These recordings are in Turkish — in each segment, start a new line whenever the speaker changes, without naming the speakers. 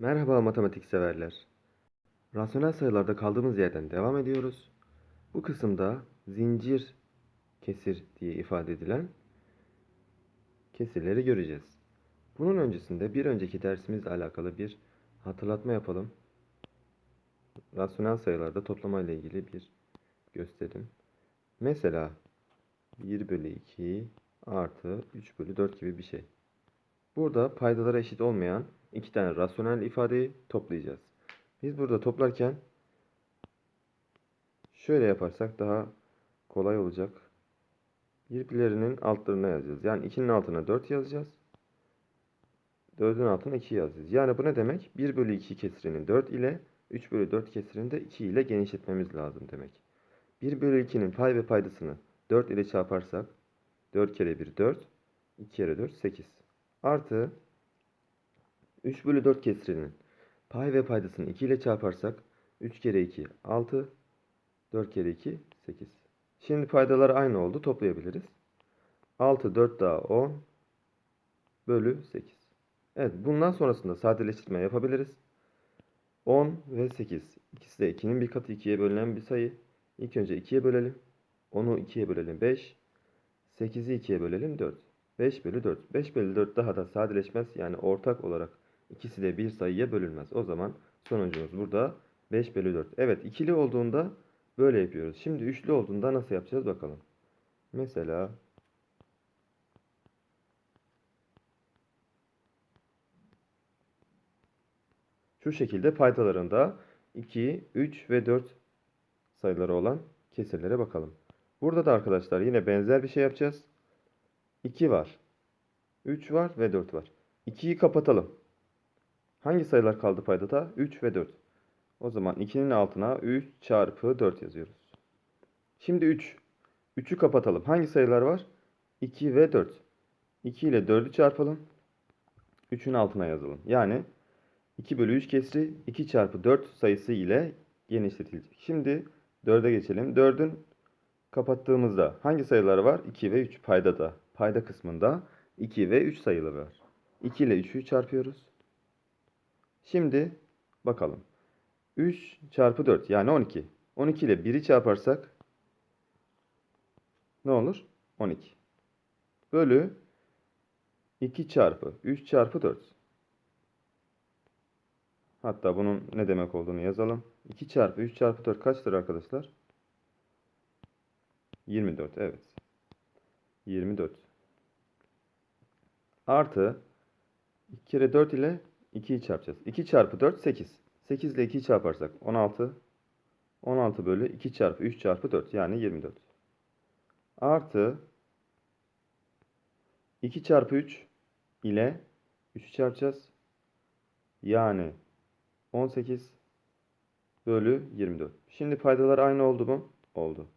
Merhaba matematik severler. Rasyonel sayılarda kaldığımız yerden devam ediyoruz. Bu kısımda zincir kesir diye ifade edilen kesirleri göreceğiz. Bunun öncesinde bir önceki dersimizle alakalı bir hatırlatma yapalım. Rasyonel sayılarda toplama ile ilgili bir gösterim. Mesela 1 bölü 2 artı 3 bölü 4 gibi bir şey. Burada paydalara eşit olmayan iki tane rasyonel ifadeyi toplayacağız. Biz burada toplarken şöyle yaparsak daha kolay olacak. Birbirlerinin altlarına yazacağız. Yani 2'nin altına 4 yazacağız. 4'ün altına 2 yazacağız. Yani bu ne demek? 1 bölü 2 kesirini 4 ile 3 bölü 4 kesirini de 2 ile genişletmemiz lazım demek. 1 bölü 2'nin pay ve paydasını 4 ile çarparsak 4 kere 1 4, 2 kere 4 8. Artı 3 bölü 4 kesirinin pay ve paydasını 2 ile çarparsak 3 kere 2 6, 4 kere 2 8. Şimdi paydalar aynı oldu toplayabiliriz. 6 4 daha 10 bölü 8. Evet bundan sonrasında sadeleştirme yapabiliriz. 10 ve 8. İkisi de 2'nin bir katı 2'ye bölünen bir sayı. İlk önce 2'ye bölelim. 10'u 2'ye bölelim 5. 8'i 2'ye bölelim 4. 5 bölü 4. 5 bölü 4 daha da sadeleşmez. Yani ortak olarak ikisi de bir sayıya bölünmez. O zaman sonucumuz burada 5 bölü 4. Evet ikili olduğunda böyle yapıyoruz. Şimdi üçlü olduğunda nasıl yapacağız bakalım. Mesela şu şekilde paydalarında 2, 3 ve 4 sayıları olan kesirlere bakalım. Burada da arkadaşlar yine benzer bir şey yapacağız. 2 var. 3 var ve 4 var. 2'yi kapatalım. Hangi sayılar kaldı paydada? 3 ve 4. O zaman 2'nin altına 3 çarpı 4 yazıyoruz. Şimdi 3. 3'ü kapatalım. Hangi sayılar var? 2 ve 4. 2 ile 4'ü çarpalım. 3'ün altına yazalım. Yani 2 bölü 3 kesri 2 çarpı 4 sayısı ile genişletilecek. Şimdi 4'e geçelim. 4'ün kapattığımızda hangi sayılar var? 2 ve 3 paydada. Payda kısmında 2 ve 3 sayıları var. 2 ile 3'ü çarpıyoruz. Şimdi bakalım. 3 çarpı 4 yani 12. 12 ile 1'i çarparsak ne olur? 12. Bölü 2 çarpı 3 çarpı 4. Hatta bunun ne demek olduğunu yazalım. 2 çarpı 3 çarpı 4 kaçtır arkadaşlar? 24 evet. 24. Artı 2 kere 4 ile 2'yi çarpacağız. 2 çarpı 4 8. 8 ile 2'yi çarparsak 16. 16 bölü 2 çarpı 3 çarpı 4 yani 24. Artı 2 çarpı 3 ile 3'ü çarpacağız. Yani 18 bölü 24. Şimdi paydalar aynı oldu mu? Oldu.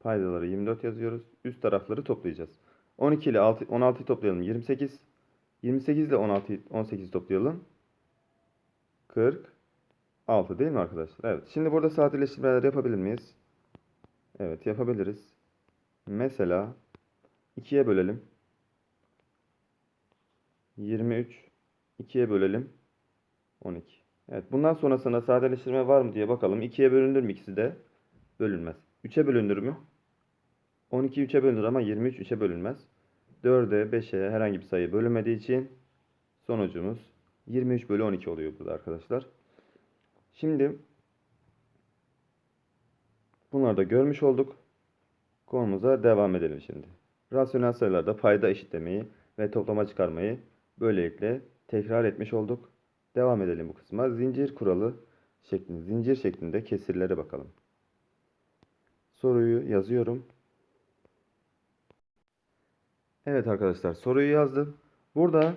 Paydaları 24 yazıyoruz. Üst tarafları toplayacağız. 12 ile 6, 16'yı toplayalım. 28. 28 ile 16, 18'i toplayalım. 46 değil mi arkadaşlar? Evet. Şimdi burada sadeleştirmeler yapabilir miyiz? Evet yapabiliriz. Mesela 2'ye bölelim. 23. 2'ye bölelim. 12. Evet bundan sonrasında sadeleştirme var mı diye bakalım. 2'ye bölünür mü ikisi de? Bölünmez. 3'e bölünür mü? 12 3'e bölünür ama 23 3'e bölünmez. 4'e 5'e herhangi bir sayı bölünmediği için sonucumuz 23 bölü 12 oluyor burada arkadaşlar. Şimdi bunları da görmüş olduk. Konumuza devam edelim şimdi. Rasyonel sayılarda payda eşitlemeyi ve toplama çıkarmayı böylelikle tekrar etmiş olduk. Devam edelim bu kısma. Zincir kuralı şeklinde, zincir şeklinde kesirlere bakalım. Soruyu yazıyorum. Evet arkadaşlar soruyu yazdım. Burada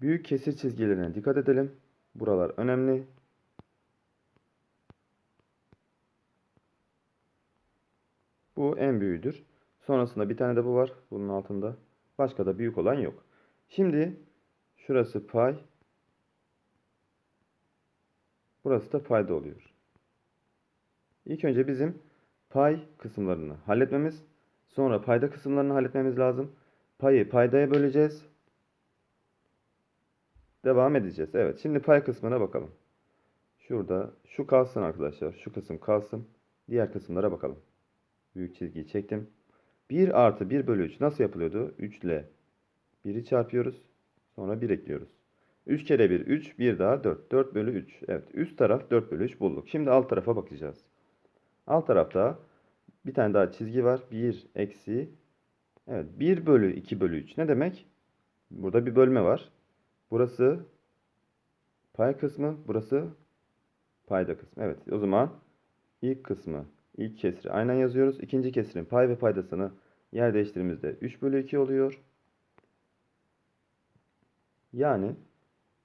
büyük kesir çizgilerine dikkat edelim. Buralar önemli. Bu en büyüğüdür. Sonrasında bir tane de bu var. Bunun altında. Başka da büyük olan yok. Şimdi şurası pay. Burası da payda oluyor. İlk önce bizim pay kısımlarını halletmemiz, sonra payda kısımlarını halletmemiz lazım. Payı paydaya böleceğiz. devam edeceğiz. Evet şimdi pay kısmına bakalım. Şurada şu kalsın arkadaşlar. Şu kısım kalsın. Diğer kısımlara bakalım. Büyük çizgiyi çektim. 1 artı 1 bölü 3 nasıl yapılıyordu? 3 ile 1'i çarpıyoruz. Sonra 1 ekliyoruz. 3 kere 1 3 bir daha 4. 4 bölü 3. Evet üst taraf 4 bölü 3 bulduk. Şimdi alt tarafa bakacağız. Alt tarafta bir tane daha çizgi var. 1 eksi Evet 1 bölü 2 bölü 3 ne demek? Burada bir bölme var. Burası pay kısmı, burası payda kısmı. Evet o zaman ilk kısmı, ilk kesri aynen yazıyoruz. İkinci kesrin pay ve paydasını yer değiştirdiğimizde 3 bölü 2 oluyor. Yani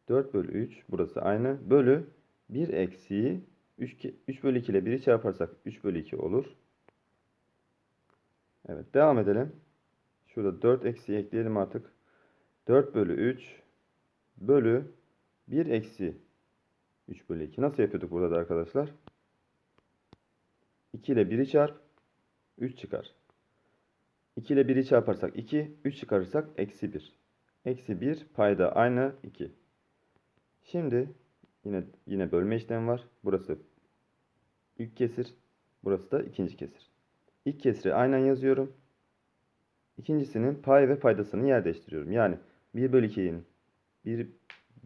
4 bölü 3 burası aynı. Bölü 1 eksiği 3, 3 bölü 2 ile 1'i çarparsak 3 bölü 2 olur. Evet devam edelim. Şurada 4 eksi ekleyelim artık. 4 bölü 3 bölü 1 eksi 3 bölü 2. Nasıl yapıyorduk burada da arkadaşlar? 2 ile 1'i çarp 3 çıkar. 2 ile 1'i çarparsak 2, 3 çıkarırsak eksi 1. Eksi 1 payda aynı 2. Şimdi yine yine bölme işlemi var. Burası ilk kesir. Burası da ikinci kesir. İlk kesri aynen yazıyorum. İkincisinin pay ve paydasını yer değiştiriyorum. Yani 1 bölü 2'nin 1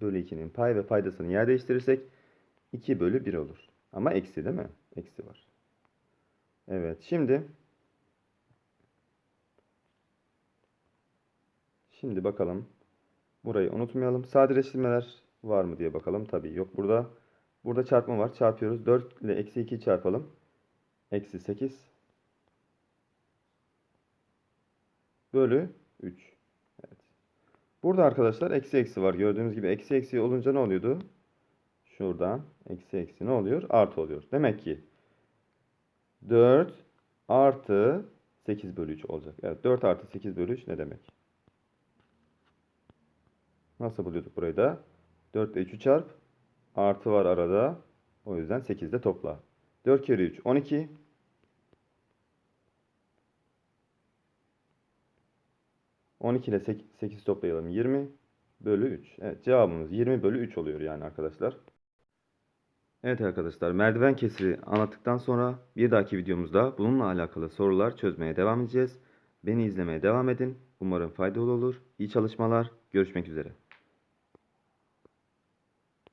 bölü 2'nin pay ve paydasını yer değiştirirsek 2 bölü 1 olur. Ama eksi değil mi? Eksi var. Evet şimdi şimdi bakalım. Burayı unutmayalım. Sadeleştirmeler var mı diye bakalım. Tabii yok burada. Burada çarpma var. Çarpıyoruz. 4 ile eksi 2 çarpalım. Eksi 8 bölü 3. Evet. Burada arkadaşlar eksi eksi var. Gördüğünüz gibi eksi eksi olunca ne oluyordu? Şuradan eksi eksi ne oluyor? Artı oluyor. Demek ki 4 artı 8 bölü 3 olacak. Evet 4 artı 8 bölü 3 ne demek? Nasıl buluyorduk burayı da? 4 ile 3'ü çarp. Artı var arada. O yüzden 8 de topla. 4 kere 3 12. On iki ile 8 toplayalım 20 bölü 3. Evet cevabımız 20 bölü 3 oluyor yani arkadaşlar. Evet arkadaşlar merdiven kesiri anlattıktan sonra bir dahaki videomuzda bununla alakalı sorular çözmeye devam edeceğiz. Beni izlemeye devam edin. Umarım faydalı olur. İyi çalışmalar. Görüşmek üzere.